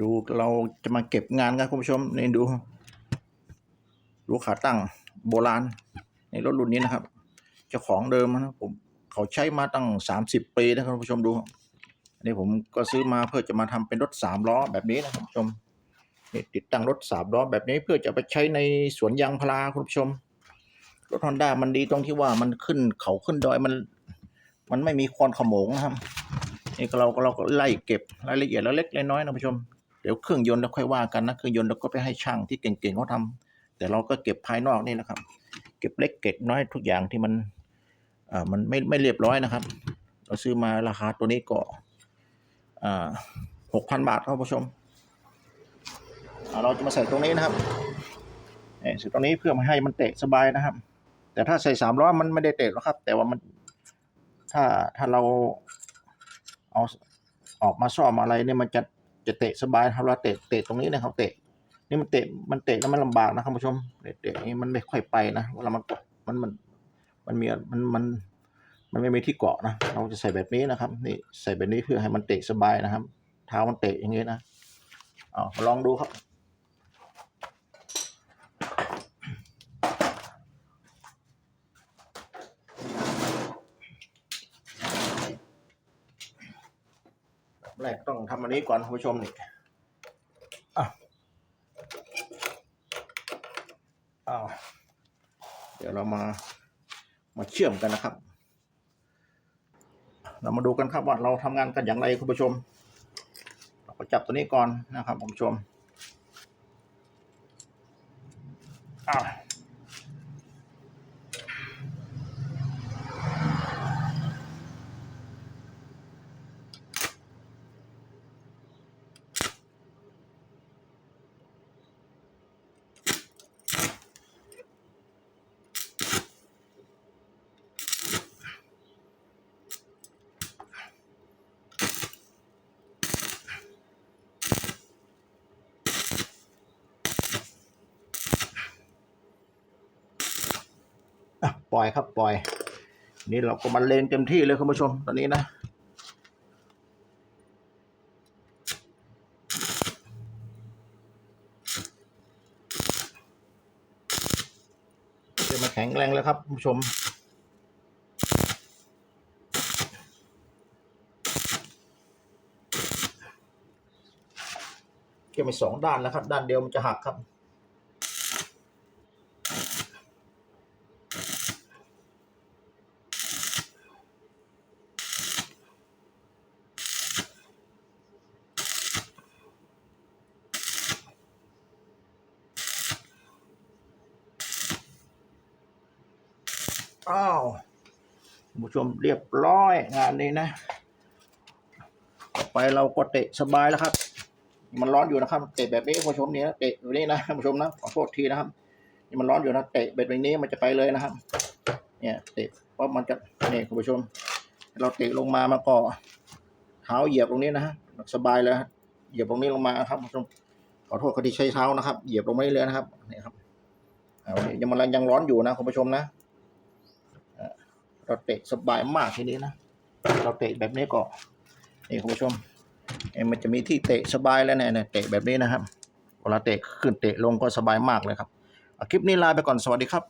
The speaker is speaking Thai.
ดูเราจะมาเก็บงานกันคุณผู้ชมนี่ดู ดูขาตั้งโบราณ ในรถรุ่นนี้นะครับ เจ้าของเดิมนะผมเขาใช้มาตั้งสามสิบปีนะครับคุณผู้ชมดูอันนี้ผมก็ซื้อมาเพื่อจะมาทำเป็นรถสามล้อแบบนี้นะคุณผู้ชมนี่ติดตั้งรถสามล้อแบบนี้เพื่อจะไปใช้ในสวนยางพาราคุณผู้ชมรถฮอนด้ามันดีตรงที่ว่ามันขึ้นเขาขึ้นดอยมัน มันไม่มีควันขโมงนะครับนี่เราเราก็ไล่เก็บรายละเอียดแล้วเล็กๆน้อยนะผู้ชม เดี๋ยวเครื่องยนต์เราค่อยว่ากันนะเครื่องยนต์เราก็ไปให้ช่างที่เก่งๆเขาทำแต่เราก็เก็บภายนอกนี่นะครับ เก็บเล็กเก็บน้อยทุกอย่างที่มันอ่ามันไม่ไม่เรียบร้อยนะครับ เราซื้อมาราคาตัวนี้ก็อ่าหกพันบาทครับผู้ชมเราจะมาใส่ตรงนี้นะครับเนี่ยใส่ตรงนี้เพื่อมาให้มันเตะสบายนะครับ แต่ถ้าใส่สามล้อมันไม่ได้เตะหรอกครับ แต่ว่ามันถ้าถ้าเราเอาออกมาซ่อมอะไรเนี่ยมันจะ จะเตะสบายถ้าเราเตะเตะตรงนี้นะครับ เตะ นี่มันเตะมันเตะแล้วมันลำบากนะครับผู้ชมเตะนี่มันไม่ค่อยไปนะเวลามันมันมันมันมีมันมันมันไม่มีที่เกาะนะ เราจะใส่แบบนี้นะครับ นี่ใส่แบบนี้เพื่อให้มันเตะสบายนะครับ เท้ามันเตะอย่างนี้นะเอลองดูครับ แรกต้องทำอันนี้ก่อนคุณผู้ชมนี่อะอ้าวเดี๋ยวเรามามาเชื่อมกันนะครับ เรามาดูกันครับว่าเราทำงานกันอย่างไรคุณผู้ชม เราก็จับตัวนี้ก่อนนะครับคุณผู้ชมอ้าว ปล่อยครับปล่อย นี่เราก็มาเลงเต็มที่เลยคุณผู้ชมตอนนี้นะเดี๋ยวมาแข็งแรงแล้วครับคุณผู้ชมเกี่ยวไปสองด้านแล้วครับ ด้านเดียวมันจะหักครับ อ้าวผู้ชมเรียบร้อยงานนี้นะต่อไปเราก็เตะสบายแล้วครับ มันร้อนอยู่นะครับ เตะแบบนี้ผู้ชมเนี่ยเตะแบบนี้นะผู้ชมนะขอโทษทีนะครับนี่มันร้อนอยู่นะเตะแบบนี้มันจะไปเลยนะครับ เนี่ยเตะเพราะมันจะเนี่ยผู้ชม เราเตะลงมามันก็เท้าเหยียบตรงนี้นะฮะสบายเลยเหยียบตรงนี้ลงมาครับผู้ชมขอโทษคนที่ใช้เท้านะครับ เหยียบลงมาเลยนะครับนี่ครับเอาเนี่ยยังมันยังร้อนอยู่นะคุณผู้ชมนะ เราเตะสบายมากทีนี้นะ เราเตะแบบนี้ก็นี่คุณผู้ชมเอ้ยมันจะมีที่เตะสบายแล้วเนี่ยเตะแบบนี้นะครับ เวลาเตะขึ้นเตะลงก็สบายมากเลยครับคลิปนี้ลาไปก่อนสวัสดีครับ